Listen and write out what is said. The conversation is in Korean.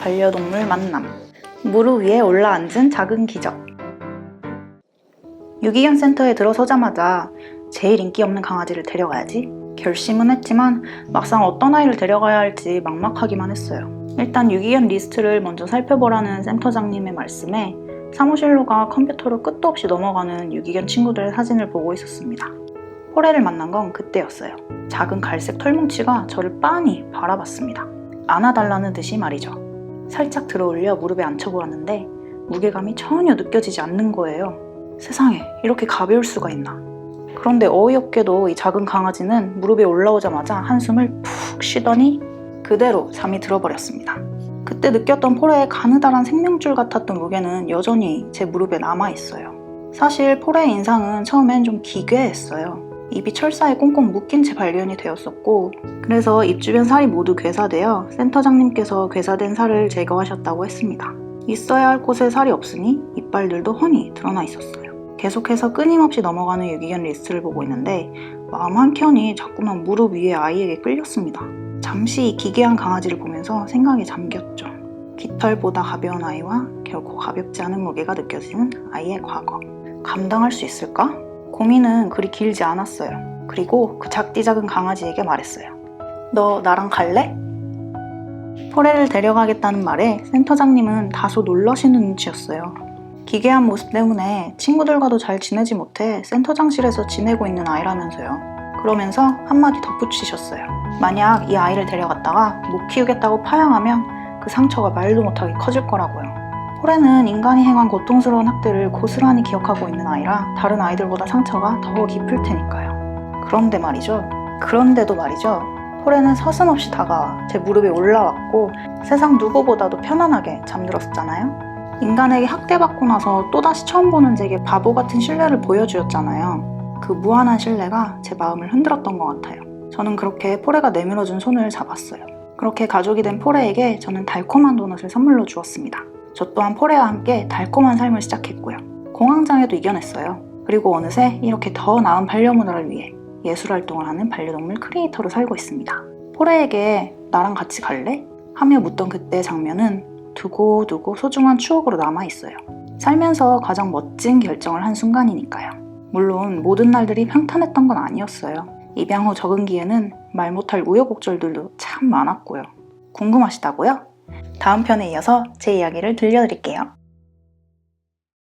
반려동물 만남. 무릎 위에 올라앉은 작은 기적. 유기견 센터에 들어서자마자 제일 인기 없는 강아지를 데려가야지. 결심은 했지만 막상 어떤 아이를 데려가야 할지 막막하기만 했어요. 일단 유기견 리스트를 먼저 살펴보라는 센터장님의 말씀에 사무실로 가 컴퓨터로 끝도 없이 넘어가는 유기견 친구들의 사진을 보고 있었습니다. 호레를 만난 건 그때였어요. 작은 갈색 털뭉치가 저를 빤히 바라봤습니다. 안아달라는 듯이 말이죠. 살짝 들어 올려 무릎에 앉혀보았는데 무게감이 전혀 느껴지지 않는 거예요. 세상에 이렇게 가벼울 수가 있나. 그런데 어이없게도 이 작은 강아지는 무릎에 올라오자마자 한숨을 푹 쉬더니 그대로 잠이 들어버렸습니다. 그때 느꼈던 포레의 가느다란 생명줄 같았던 무게는 여전히 제 무릎에 남아있어요. 사실 포레의 인상은 처음엔 좀 기괴했어요. 입이 철사에 꽁꽁 묶인 채 발견이 되었었고 그래서 입 주변 살이 모두 괴사되어 센터장님께서 괴사된 살을 제거하셨다고 했습니다. 있어야 할 곳에 살이 없으니 이빨들도 훤히 드러나 있었어요. 계속해서 끊임없이 넘어가는 유기견 리스트를 보고 있는데 마음 한켠이 자꾸만 무릎 위에 아이에게 끌렸습니다. 잠시 이 기괴한 강아지를 보면서 생각에 잠겼죠. 깃털보다 가벼운 아이와 결코 가볍지 않은 무게가 느껴지는 아이의 과거. 감당할 수 있을까? 고민은 그리 길지 않았어요. 그리고 그 작디 작은 강아지에게 말했어요. 너 나랑 갈래? 포레를 데려가겠다는 말에 센터장님은 다소 놀라시는 눈치였어요. 기괴한 모습 때문에 친구들과도 잘 지내지 못해 센터장실에서 지내고 있는 아이라면서요. 그러면서 한마디 덧붙이셨어요. 만약 이 아이를 데려갔다가 못 키우겠다고 파양하면 그 상처가 말도 못하게 커질 거라고요. 포레는 인간이 행한 고통스러운 학대를 고스란히 기억하고 있는 아이라 다른 아이들보다 상처가 더 깊을 테니까요. 그런데 말이죠. 그런데도 말이죠. 포레는 서슴없이 다가와 제 무릎에 올라왔고 세상 누구보다도 편안하게 잠들었었잖아요. 인간에게 학대받고 나서 또다시 처음 보는 제게 바보 같은 신뢰를 보여주었잖아요. 그 무한한 신뢰가 제 마음을 흔들었던 것 같아요. 저는 그렇게 포레가 내밀어준 손을 잡았어요. 그렇게 가족이 된 포레에게 저는 달콤한 도넛을 선물로 주었습니다. 저 또한 포레와 함께 달콤한 삶을 시작했고요. 공황장애도 이겨냈어요. 그리고 어느새 이렇게 더 나은 반려문화를 위해 예술 활동을 하는 반려동물 크리에이터로 살고 있습니다. 포레에게 나랑 같이 갈래? 하며 묻던 그때의 장면은 두고두고 소중한 추억으로 남아있어요. 살면서 가장 멋진 결정을 한 순간이니까요. 물론 모든 날들이 평탄했던 건 아니었어요. 입양 후 적응기에는 말 못할 우여곡절들도 참 많았고요. 궁금하시다고요? 다음 편에 이어서 제 이야기를 들려드릴게요.